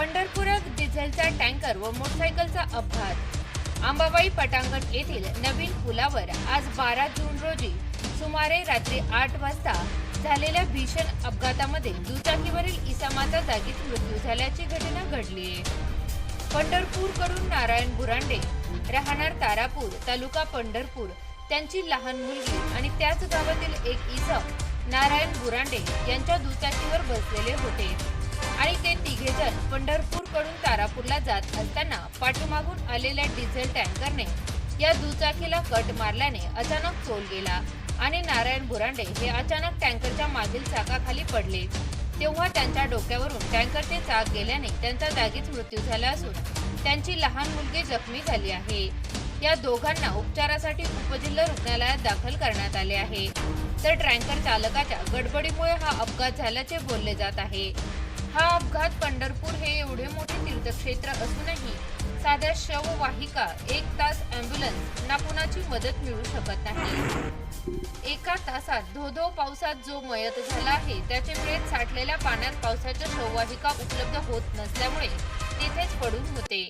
पंढरपुरात डिझेलचा टँकर व मोटरसायकलचा अपघात. आंबाबाई पटांगण येथील नवीन पुलावर आज बारा जून रोजी सुमारे रात्री आठ वाजता झालेल्या भीषण अपघातामध्ये दुचाकीवरील इसामाचा जागीच मृत्यू झाल्याची घटना घडली आहे. पंढरपूरकडून नारायण बुरांडे राहणार तारापूर तालुका पंढरपूर. त्यांची लहान मुलगी आणि त्याच गावातील एक इसम नारायण बुरांडे यांच्या दुचाकीवर बसलेले होते. पंढरपूरकडून तारापूरला जात असताना पाठीमागून आलेल्या डिझेल टँकरने या दुचाकीला कट मारल्याने अचानक चोल गेला आणि नारायण बुरांडे हे अचानक टँकरच्या मागील चाकाखाली पडले. तेव्हा त्यांच्या डोक्यावरून टँकरचे चाक गेल्याने त्यांचा जागीच मृत्यू झाला असून त्यांची लहान मुलगी जखमी झाली आहे. या दोघांना उपचारासाठी उपजिल्हा रुग्णालयात दाखल करण्यात आले आहे. तर टँकर चालकाच्या गडबडीमुळे हा अपघात झाल्याचे बोलले जात आहे. हा अपघात पंढरपूर हे एवढे मोठे तीर्थक्षेत्र असूनही साध्या शववाहिका एक तास अँब्युलन्स ना कुणाची मदत मिळू शकत नाही. एका तासात धोधो पावसात जो मयत झाला आहे त्याचे वेळेत साठलेल्या पाण्यात पावसाच्या शववाहिका उपलब्ध होत नसल्यामुळे तिथेच पडून होते.